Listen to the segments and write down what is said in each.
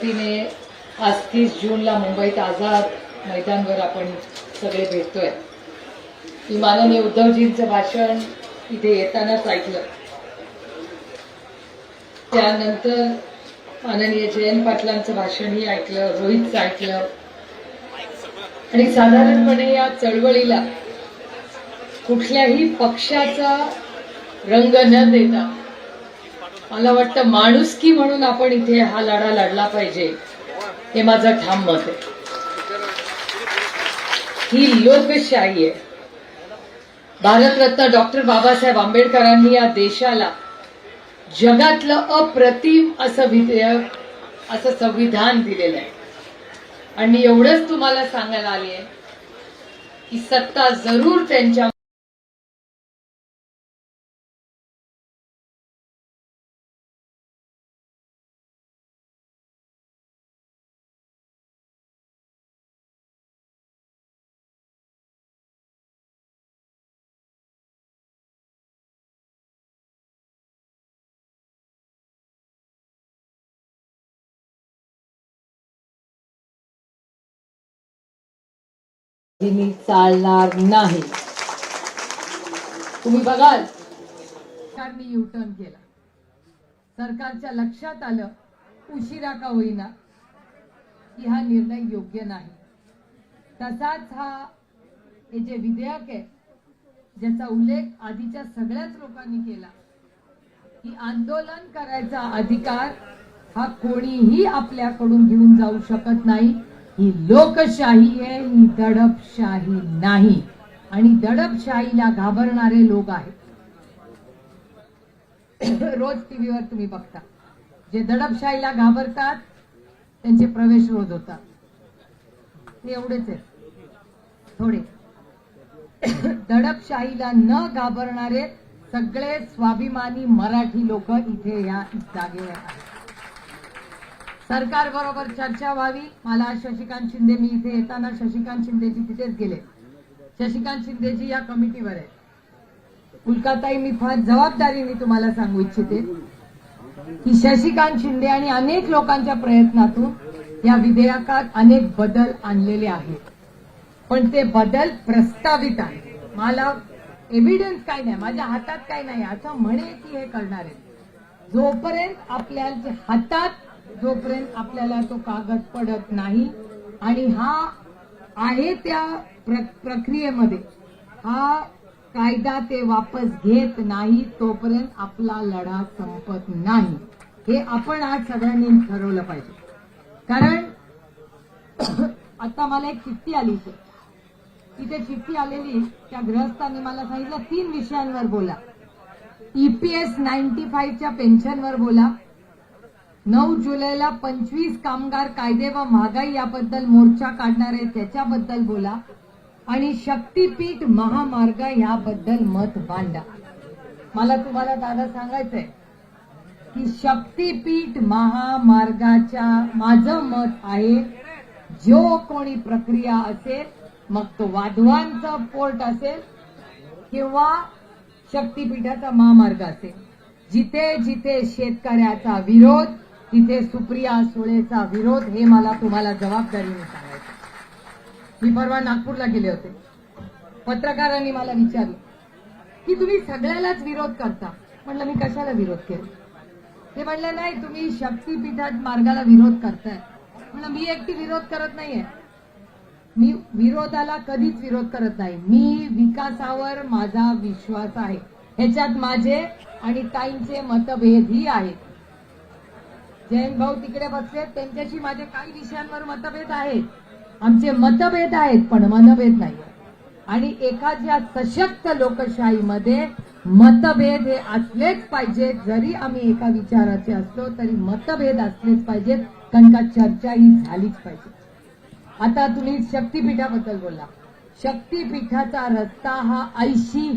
तिने आज तीस जूनला मुंबईत आझाद मैदानवर आपण सगळे भेटतोय. मी माननीय उद्धवजींचं भाषण इथे येतानाच ऐकलं. त्यानंतर माननीय जयंत पाटलांचं भाषणही ऐकलं रोहितचं ऐकलं. आणि साधारणपणे या चळवळीला कुठल्याही पक्षाचा रंग न देता मला वाटतं माणुसकी म्हणून आपण इथे हा लढा लढला पाहिजे. हे माझं ठाम मत आहे. ही लोकशाही आहे. भारतरत्न डॉक्टर बाबासाहेब आंबेडकरांनी या देशाला जगातलं अप्रतिम असं विधेयक असं संविधान दिलेलं आहे. आणि एवढंच तुम्हाला सांगायला आली आहे की सत्ता जरूर त्यांच्या मी चालणार नाही. तुम्ही बघाल. सरकारने युटर्न केला. सरकारच्या लक्षात आलं उशिरा का होईना की हा निर्णय योग्य नाही. तसाच हा हे जे विधेयक आहे ज्याचा उल्लेख आधीच्या सगळ्याच लोकांनी केला की आंदोलन करायचा अधिकार हा कोणीही आपल्याकडून घेऊन जाऊ शकत नाही. ही लोकशाही आहे ही दडपशाही नाही. आणि दडपशाहीला घाबरणारे लोक आहेत. रोज टीव्हीवर तुम्ही बघता. जे दडपशाहीला घाबरतात त्यांचे प्रवेश रोज होतात. ते एवढेच आहेत. थोडे. दडपशाहीला न घाबरणारे सगळे स्वाभिमानी मराठी लोक इथे या जागेवर आहेत. सरकार बरोबर चर्चा व्हावी. मला शशिकांत शिंदे मी इथे येताना शशिकांत शिंदेजी तिथेच गेले. शशिकांत शिंदेजी या कमिटीवर आहे कुलकाताई मी फार जबाबदारीने तुम्हाला सांगू इच्छिते की शशिकांत शिंदे आणि अनेक लोकांच्या प्रयत्नातून या विधेयकात अनेक बदल आणलेले आहेत. पण ते बदल प्रस्तावित आहे मला एव्हिडन्स काय नाही माझ्या हातात काय नाही. असं म्हणे की हे करणार आहे जोपर्यंत आपल्या हातात जोपर्यंत आपल्याला तो कागद पडत नाही आणि हा आहे त्या प्र- प्रक्रियेमध्ये हा कायदा ते वापस घेत नाही तोपर्यंत आपला लढा संपत नाही. हे आपण आज सगळ्यांनी ठरवलं पाहिजे. कारण आता मला एक चिठ्ठी आली इथे. तिथे चिठ्ठी आलेली त्या गृहस्थांनी मला सांगितलं तीन विषयांवर बोला. ईपीएस नाईन्टी फाईव्हच्या पेन्शनवर बोला. नऊ जुलैला पंचवीस कामगार कायदे व महागाई याबद्दल मोर्चा काढणार आहे त्याच्याबद्दल बोला. आणि शक्तीपीठ महामार्ग याबद्दल मत मांडा. मला तुम्हाला दादा सांगायचंय की शक्तीपीठ महामार्गाच्या माझं मत आहे जो कोणी प्रक्रिया असेल मग तो वाधवांचा पोर्ट असेल किंवा शक्तीपीठाचा महामार्ग असेल. जिथे जिथे शेतकऱ्याचा विरोध तिथे सुप्रिया सुळेचा विरोध हे मला तुम्हाला जबाबदारीने सांगायचं. मी परवा नागपूरला गेले होते. पत्रकारांनी मला विचारलं की तुम्ही सगळ्यालाच विरोध करता? म्हणलं मी कशाला विरोध केला ते म्हणले नाही तुम्ही शक्तीपीठात मार्गाला विरोध करताय. म्हणलं मी एकटी विरोध करत नाहीये. मी विरोधाला कधीच विरोध करत नाही. मी विकासावर माझा विश्वास आहे. ह्याच्यात माझे आणि ताईंचे मतभेदही आहेत. जयंत भाऊ तिकडे बसले त्यांच्याशी माझे काही विषयांवर मतभेद आहेत. आमचे मतभेद आहेत पण मनभेद नाही आणि एखाद्या सशक्त लोकशाहीमध्ये मतभेद हे असलेच पाहिजेत जरी आम्ही एका विचाराचे असलो तरी मतभेद असलेच पाहिजेत कारण का चर्चा ही झालीच पाहिजे. आता तुम्ही शक्तीपीठाबद्दल बोला. शक्तीपीठाचा रस्ता हा ऐंशी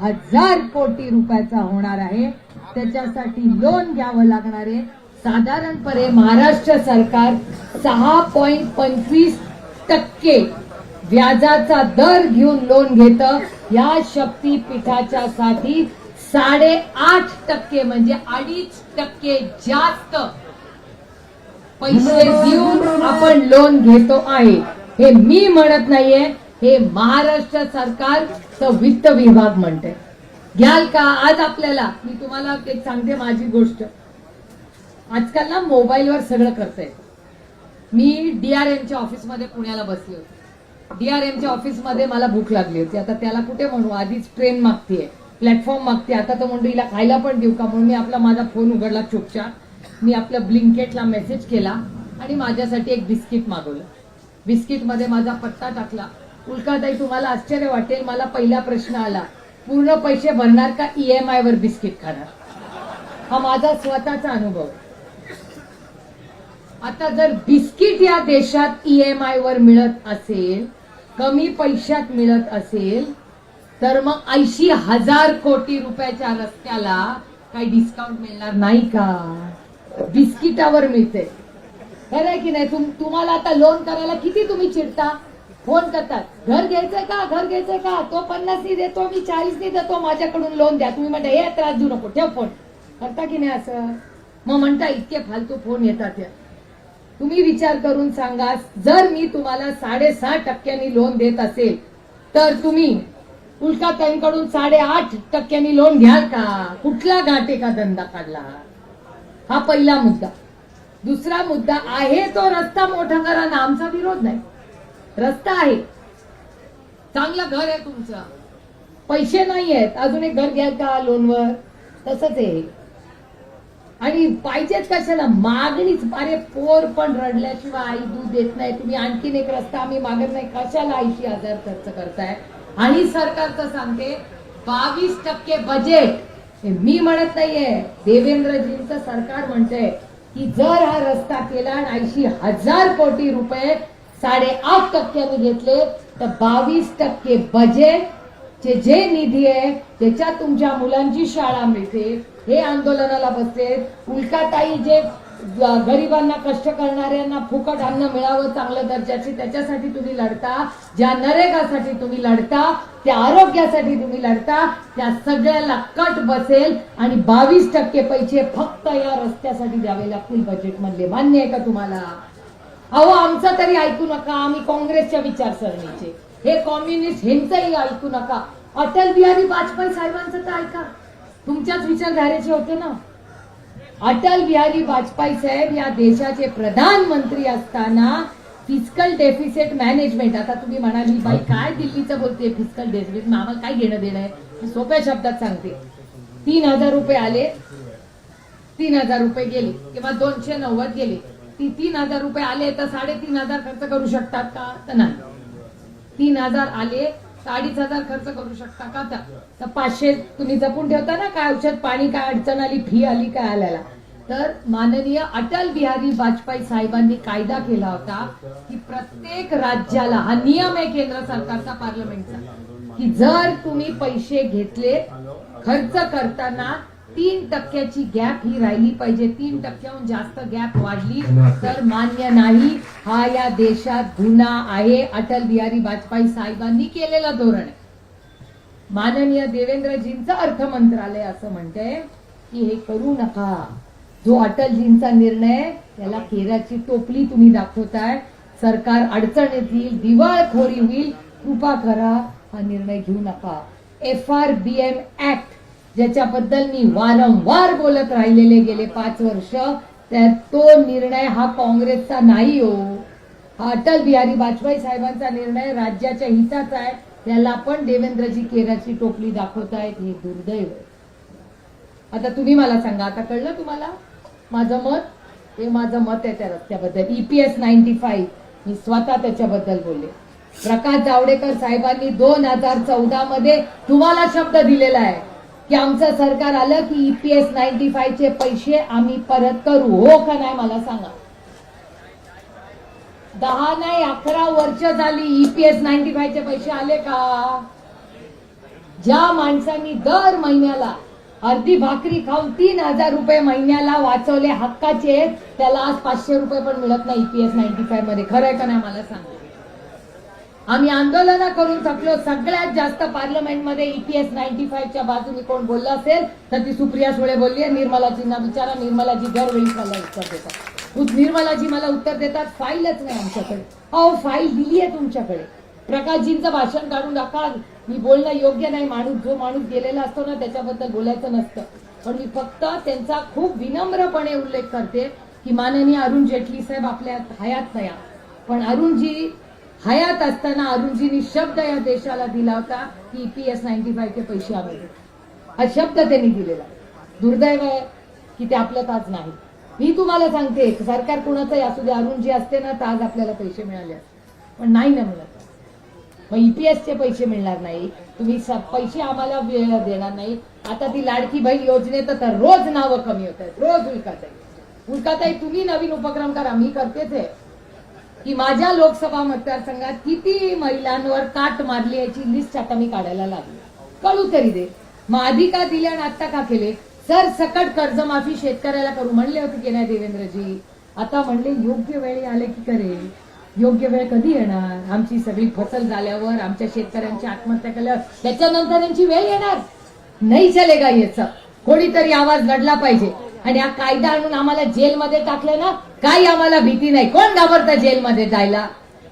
हजार कोटी रुपयाचा होणार आहे. त्याच्यासाठी लोन घ्यावं लागणार आहे. साधारणपणे महाराष्ट्र सरकार सहा पॉइंट पंचवीस टक्के व्याजाचा दर घेऊन लोन घेतं. या शक्तीपीठाच्या साठी साडेआठ टक्के म्हणजे अडीच टक्के जास्त पैसे देऊन आपण लोन घेतो आहे. हे मी म्हणत नाहीये हे महाराष्ट्र सरकारचं वित्त विभाग म्हणते घ्याल का? आज आपल्याला मी तुम्हाला एक सांगते माझी गोष्ट. आजकाल ना मोबाईलवर सगळं करता येतं मी डीआरएमच्या ऑफिसमध्ये पुण्याला बसली होती. डीआरएमच्या ऑफिसमध्ये मला भूक लागली होती. आता त्याला कुठे म्हणू? आधीच ट्रेन मागतीये. प्लॅटफॉर्म मागते आता तर म्हणतो हिला खायला पण देऊ का? म्हणून मी आपला माझा फोन उघडला चुपचाप. मी आपल्या ब्लिंकेटला मेसेज केला आणि माझ्यासाठी एक बिस्किट मागवलं. बिस्किटमध्ये माझा पत्ता टाकला. उल्काताई तुम्हाला आश्चर्य वाटेल. मला पहिला प्रश्न आला. पूर्ण पैसे भरणार का ईएमआय वर बिस्किट खाणार? हा माझा स्वतःचा अनुभव. आहे. आता जर बिस्किट या देशात ईएमआय वर मिळत असेल कमी पैशात मिळत असेल तर मग ऐंशी हजार कोटी रुपयाच्या रस्त्याला काही डिस्काउंट मिळणार नाही का? बिस्किटावर मिळते. खरं आहे की नाही? तुम तुम्हाला आता लोन करायला किती तुम्ही चिडता? फोन करतात. घर घ्यायचंय का? घर घ्यायचंय का? तो पन्नासनी देतो मी चाळीसनी देतो माझ्याकडून लोन द्या. तुम्ही म्हणता हे त्रास देऊ नको ठेव फोन करता की नाही असं? मग म्हणता इतके फालतू फोन येतात या. तुम्ही विचार करून सांगा जर मी तुम्हाला साडेसहा टक्क्यांनी लोन देत असेल तर तुम्ही उल्काताईंकडून साडेआठ टक्क्यांनी लोन घ्याल का? कुठला घाटे का धंदा काढला? हा पहिला मुद्दा. दुसरा मुद्दा आहे तो रस्ता मोठा करा ना आमचा विरोध नाही. रस्ता आहे. चांगलं घर आहे तुमचं. पैसे नाही आहेत अजून एक घर घ्याल का लोनवर तसंच आहे. आणि पाहिजेत कशाला? मागणीच. अरे पोर पण रडल्याशिवाय आई दूध देत नाही. तुम्ही आणखीन एक रस्ता आम्ही मागत नाही. कशाला ऐंशी हजार खर्च करताय? आणि सरकारचं सांगते बावीस टक्के बजेट मी म्हणत नाहीये. देवेंद्रजींचं सरकार म्हणते की जर हा रस्ता केला आणि ऐंशी हजार कोटी रुपये साडेआठ टक्क्यांनी घेतले तर बावीस टक्के बजेट चे जे निधी आहे त्याच्यात तुमच्या मुलांची शाळा मिळते हे आंदोलनाला बसते. उल्काताई जे गरिबांना कष्ट करणाऱ्यांना फुकट अन्न मिळावं चांगल्या दर्जाची त्याच्यासाठी तुम्ही लढता. ज्या नरेगासाठी तुम्ही लढता त्या आरोग्यासाठी तुम्ही लढता त्या सगळ्याला कट बसेल आणि बावीस टक्के पैसे फक्त या रस्त्यासाठी द्यावे लागतील बजेटमधले मान्य आहे का तुम्हाला? अहो आमचं तरी ऐकू नका. आम्ही काँग्रेसच्या विचारसरणीचे. हे कम्युनिस्ट ह्यांचंही ऐकू नका. अटल बिहारी वाजपेयी साहेबांचं तर ऐका. तुमच्याच विचारधारेचे होते ना. अटल बिहारी वाजपेयी साहेब या देशाचे प्रधानमंत्री असताना फिजिकल डेफिसिट मॅनेजमेंट आता तुम्ही म्हणाली बाई काय दिल्लीचं बोलते फिजिकल डेफिसिट आम्हाला काय घेणं देणं आहे? सोप्या शब्दात सांगते. तीन हजार रुपये आले. तीन हजार रुपये गेले. किंवा दोनशे नव्वद गेले. ती तीन हजार रुपये आले तर साडेतीन हजार खर्च करू शकतात का? तर नाही. तीन हजार आले तर अडीच हजार खर्च करू शकता का? तर- पाचशे तुम्ही जपून ठेवता ना काय औषध पाणी काय अडचण आली फी आली काय आल्याला. तर माननीय अटल बिहारी वाजपेयी साहेबांनी कायदा केला होता की प्रत्येक राज्याला हा नियम आहे केंद्र सरकारचा पार्लमेंटचा की जर तुम्ही पैसे घेतले खर्च करताना तीन टक्क्याची गॅप ही राहिली पाहिजे. तीन टक्क्याहून जास्त गॅप वाढली तर मान्य नाही. हा या देशात गुन्हा आहे. अटल बिहारी वाजपेयी साहेबांनी केलेलं धोरण आहे. माननीय देवेंद्रजींचं अर्थ मंत्रालय असं म्हणतंय की हे करू नका. जो अटलजींचा निर्णय त्याला केराची टोपली तुम्ही दाखवताय. सरकार अडचण येतील दिवाळखोरी होईल. कृपा करा हा निर्णय घेऊ नका. F R B M act ज्याच्याबद्दल मी वारंवार बोलत राहिलेले गेले पाच वर्ष त्या तो निर्णय हा काँग्रेसचा नाही हो. हा अटल बिहारी वाजपेयी साहेबांचा निर्णय राज्याच्या हिताचा आहे त्याला पण देवेंद्रजी केराची टोपली दाखवतायत हे दुर्दैव आता तुम्ही मला सांगा आता कळलं तुम्हाला? माझं मत? हे माझं मत आहे त्या रस्त्याबद्दल. ईपीएस नाईन्टी फाईव्ह मी स्वतः त्याच्याबद्दल बोलले. प्रकाश जावडेकर साहेबांनी दोन हजार चौदा मध्ये तुम्हाला शब्द दिलेला आहे. की आमचं सरकार आलं की ईपीएस नाईन्टी फाईव्ह चे पैसे आम्ही परत करू. हो का नाही मला सांगा. दहा नाही अकरा वर्ष झाली ईपीएस नाईन्टी फाईव्ह चे पैसे आले का? ज्या माणसांनी दर महिन्याला अर्धी भाकरी खाऊन तीन हजार रुपये महिन्याला वाचवले हक्काचे त्याला आज पाचशे रुपये पण मिळत नाही ईपीएस नाईन्टी फाईव्हमध्ये. खरंय का नाही मला सांगा. आम्ही आंदोलन करून थकलो. सगळ्यात जास्त पार्लमेंटमध्ये ईपीएस नाईन्टी फाईव्हच्या बाजूने कोण बोललं असेल तर ती सुप्रिया सुळे बोलली निर्मलाजींना विचारा निर्मलाजी दरवेळी मला उत्तर देतात. निर्मलाजी मला उत्तर देतात फाईलच नाही आमच्याकडे. अहो फाईल दिली आहे तुमच्याकडे. प्रकाशजींचं भाषण काढून टाका मी बोलणं योग्य नाही. माणूस जो माणूस गेलेला असतो ना त्याच्याबद्दल बोलायचं नसतं. पण मी फक्त त्यांचा खूप विनम्रपणे उल्लेख करते की माननीय अरुण जेटली साहेब आपल्या हयात नाही पण अरुणजी हयात असताना अरुणजींनी शब्द या देशाला दिला होता की ईपीएस नाईन्टी फाईव्हचे पैसे आम्ही हा शब्द त्यांनी दिलेला दुर्दैव आहे की ते आपल्यात आज नाही. मी तुम्हाला सांगते सरकार कुणाचंही असू दे अरुणजी असते ना तर आज आपल्याला पैसे मिळाले असते. पण नाही ना मिळत. मग ईपीएसचे चे पैसे मिळणार नाही. तुम्ही पैसे आम्हाला देणार नाही. आता ती लाडकी बहीण योजनेत तर रोज नावं कमी होत आहेत. रोज उल्काताई. उलकाताई तुम्ही नवीन उपक्रम करा. मी करतेच आहे. की माझ्या लोकसभा मतदारसंघात किती महिलांवर काट मारली याची लिस्ट आता मी काढायला लागली. कळू तरी दे. मग आधी का दिल्या आणि आता का केले? सर सकट कर्जमाफी शेतकऱ्याला करू म्हणले होते की नाही देवेंद्रजी? आता म्हणले योग्य वेळी आले की करेल. योग्य वेळ कधी येणार? आमची सगळी फसल झाल्यावर आमच्या शेतकऱ्यांची आत्महत्या केल्यावर त्याच्यानंतर त्यांची वेळ येणार? नाही चलेगा याचं. कोणीतरी आवाज लढला पाहिजे. आणि हा कायदा आणून आम्हाला जेलमध्ये टाकलं ना काही आम्हाला भीती नाही. कोण घाबरतं जेलमध्ये जायला?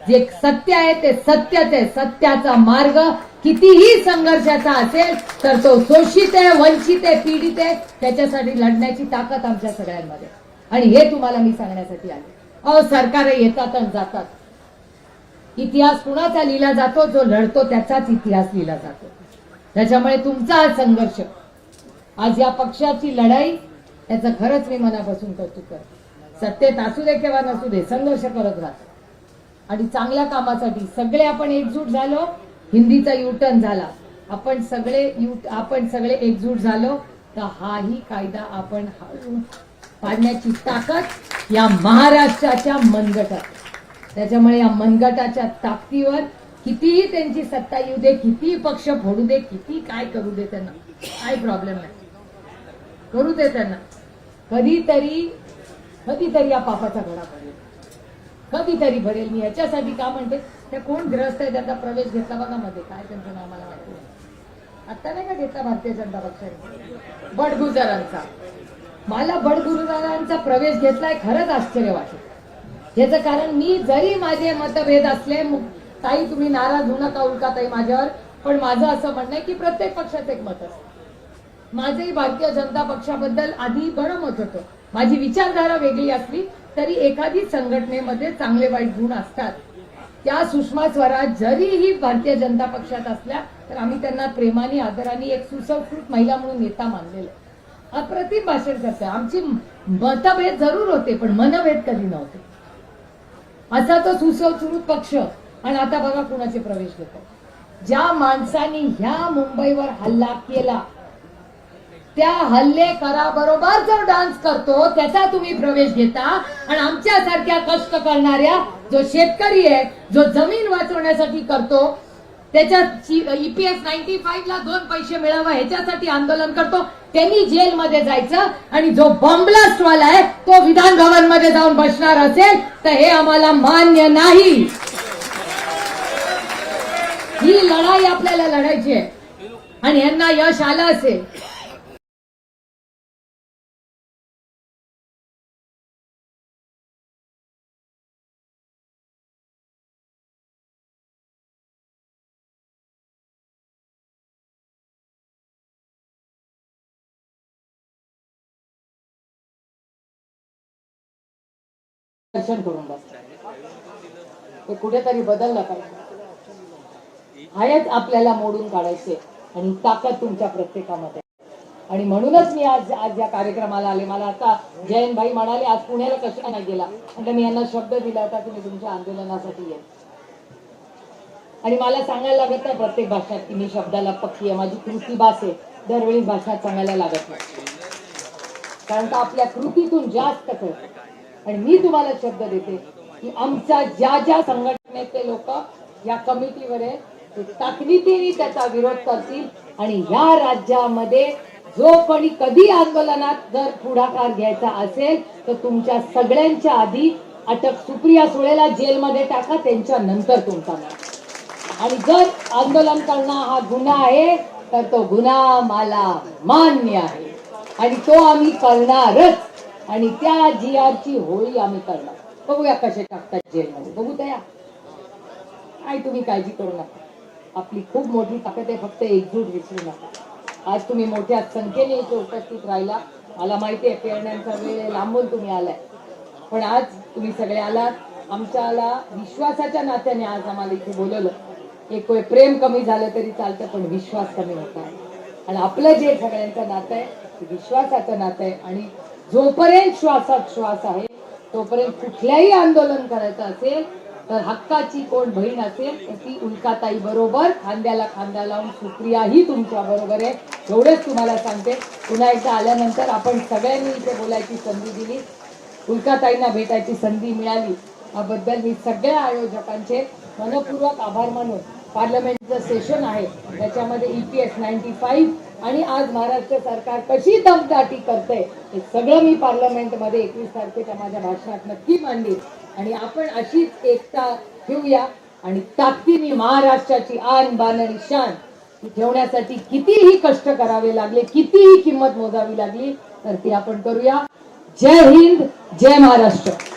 जे सत्य आहे ते सत्यच आहे. सत्याचा मार्ग कितीही संघर्षाचा असेल तर तो शोषित आहे वंचित आहे पीडित आहे त्याच्यासाठी लढण्याची ताकद आमच्या सगळ्यांमध्ये. आणि हे तुम्हाला मी सांगण्यासाठी आले. अहो सरकार येतात आणि जातात. इतिहास कुणाचा लिहिला जातो? जो लढतो त्याचाच इतिहास लिहिला जातो. त्याच्यामुळे तुमचा हा संघर्ष. आज या पक्षाची लढाई याचं खरंच मी मनापासून कौतुक करतो. सत्तेत असू दे किंवा नसू दे संघर्ष करत राहतो आणि चांगल्या कामासाठी सगळे आपण एकजूट झालो हिंदीचा युटर्न झाला. आपण सगळे यू आपण सगळे एकजूट झालो तर हाही कायदा आपण हळू पाडण्याची ताकद या महाराष्ट्राच्या मनगटात. त्याच्यामुळे या मनगटाच्या ताकदीवर कितीही त्यांची सत्ता येऊ दे कितीही पक्ष फोडू दे किती काय करू दे त्यांना काय प्रॉब्लेम नाही. करू दे त्यांना. कधीतरी कधीतरी या पापाचा घडा भरेल. कधीतरी भरेल. मी याच्यासाठी का म्हणते? त्या कोण ग्रस्त आहे त्याचा प्रवेश घेतला बघा मध्ये. काय त्यांचं नाव मला माहिती नाही. आता नाही का घेतला भारतीय जनता पक्षाने? बडगुजरांचा मला बडगुजरांचा प्रवेश घेतलाय खरंच आश्चर्य वाटलं. याचं कारण मी जरी माझे मतभेद असले ताई तुम्ही नाराज होऊ नका उलका ताई माझ्यावर. पण माझं असं म्हणणं आहे की प्रत्येक पक्षाचं एक मत असतं. माझंही भारतीय जनता पक्षाबद्दल आधी बरं मत होतं. माझी विचारधारा वेगळी असली तरी एखादी संघटनेमध्ये चांगले वाईट गुण असतात. त्या सुषमा स्वराज जरीही भारतीय जनता पक्षात असल्या तर आम्ही त्यांना प्रेमाने आदराने एक सुसंस्कृत महिला म्हणून नेता मानलेलं. अप्रतिम भाषण करते आमची मतभेद जरूर होते पण मनभेद कधी नव्हते. असा तो सुसंस्कृत पक्ष. आणि आता बघा कुणाचे प्रवेश घेतो ज्या माणसाने ह्या मुंबईवर हल्ला केला त्या हल्ले करा बरोबर जो डान्स करतो त्याचा तुम्ही प्रवेश घेता. आणि आमच्यासारख्या कष्ट करणाऱ्या जो शेतकरी आहे जो जमीन वाचवण्यासाठी करतो त्याच्या ईपीएस नाईन्टी फाईव्ह ला दोन पैसे मिळावा ह्याच्यासाठी आंदोलन करतो. त्यांनी जेलमध्ये जायचं आणि जो बॉम्बलास्ट वाला आहे तो विधान भवनमध्ये जाऊन बसणार असेल तर हे आम्हाला मान्य नाही. ही लढाई आपल्याला लढायची आहे. आणि यांना यश आलं असेल दर्शन करून बसतात ते कुठेतरी बदललं पाहिजे. हायच आपल्याला मोडून काढायचे आणि ताकद तुमच्या प्रत्येकामध्ये. आणि म्हणूनच मी आज आज या कार्यक्रमाला आले. मला आता जयंत भाई म्हणाले आज पुण्याला कशा नाही गेला? म्हणजे मी यांना शब्द दिला होता की मी तुमच्या आंदोलनासाठी येईन. आणि मला सांगायला लागत नाही प्रत्येक भाषणात की मी शब्दाला पक्की आहे. माझी कृती भास आहे. दरवेळी भाषणात सांगायला लागत नाही. कारण का आपल्या कृतीतून जास्त कळतं. आणि मी तुम्हाला शब्द देते की आमच्या ज्या ज्या संघटनेचे लोक या कमिटीवर आहे ते ताकदीने त्याचा विरोध करतील आणि या राज्यामध्ये जो कोणी कधी आंदोलनात जर पुढाकार घ्यायचा असेल तर तुमच्या सगळ्यांच्या आधी अटक सुप्रिया सुळेला जेलमध्ये टाका त्यांच्या नंतर तुमचा आणि जर आंदोलन करणं हा गुन्हा आहे तर तो गुन्हा मला मान्य आहे. आणि तो आम्ही करणारच. आणि त्या जी आरची होळी आम्ही करणार. बघूया कसे टाकतात जेलमध्ये. बघू तया. काय तुम्ही काळजी करू नका. आपली खूप मोठी ताकद आहे फक्त एकजूट विसरू नका. आज तुम्ही मोठ्या संख्येने इथे उपस्थित राहिला. मला माहिती आहे पेरण्यांचा वेळ लांबून तुम्ही आलाय. पण आज तुम्ही सगळे आलात. आमच्याला विश्वासाच्या नात्याने आज आम्हाला इथे बोलवलं. एक प्रेम कमी झालं तरी चालतं पण विश्वास कमी होता. आणि आपलं जे सगळ्यांचं नातं आहे ते विश्वासाचं नातं आहे. आणि जोपर्यंत श्वासात श्वास आहे तोपर्यंत कुठल्याही आंदोलन करायचं असेल तर हक्काची कोण बहीण असेल तर ती उल्काताई बरोबर खांद्याला खांदा लावून सुप्रियाही तुमच्या बरोबर आहे. एवढंच तुम्हाला सांगते. पुन्हा एकदा आल्यानंतर आपण सगळ्यांनी इथे बोलायची संधी दिली. उल्काताईंना भेटायची संधी मिळाली. याबद्दल मी सगळ्या आयोजकांचे मनपूर्वक आभार मानून पार्लमेंटचं सेशन आहे. त्याच्यामध्ये E P S ninety five आणि आज महाराष्ट्र सरकार कशी दमदाटी करते हे सगळं मी पार्लमेंटमध्ये एकवीस तारखेच्या माझ्या भाषणात नक्की मांडली आणि आपण अशीच एकता ठेवूया आणि ताकदीने महाराष्ट्राची आन बान आणि शान ठेवण्यासाठी कितीही कष्ट करावे लागले कितीही किंमत मोजावी लागली तर ती आपण करूया. जय हिंद जय महाराष्ट्र.